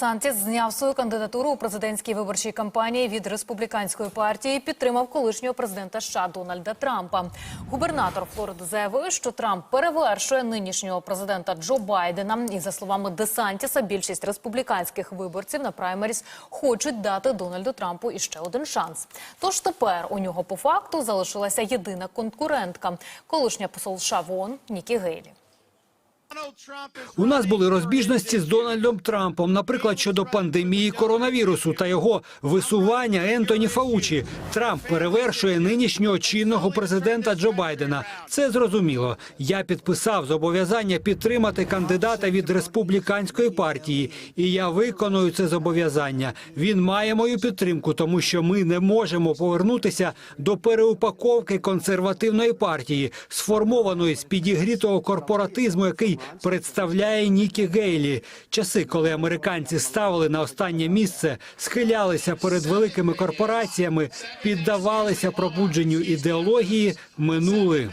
Сантіс зняв свою кандидатуру у президентській виборчій кампанії від республіканської партії. і Підтримав колишнього президента США Дональда Трампа. Губернатор Флориди заявив, що Трамп перевершує нинішнього президента Джо Байдена. І за словами Десантіса, більшість республіканських виборців на праймеріс хочуть дати Дональду Трампу іще один шанс. Тож тепер у нього по факту залишилася єдина конкурентка колишня посол США в Нікі Гейлі. У нас були розбіжності з Дональдом Трампом, наприклад, щодо пандемії коронавірусу та його висування Ентоні Фаучі. Трамп перевершує нинішнього чинного президента Джо Байдена. Це зрозуміло. Я підписав зобов'язання підтримати кандидата від республіканської партії, і я виконую це зобов'язання. Він має мою підтримку, тому що ми не можемо повернутися до переупаковки консервативної партії, сформованої з підігрітого корпоратизму, який представляє Нікі Гейлі. Часи, коли американці ставили на останнє місце, схилялися перед великими корпораціями, піддавалися пробудженню ідеології, минули.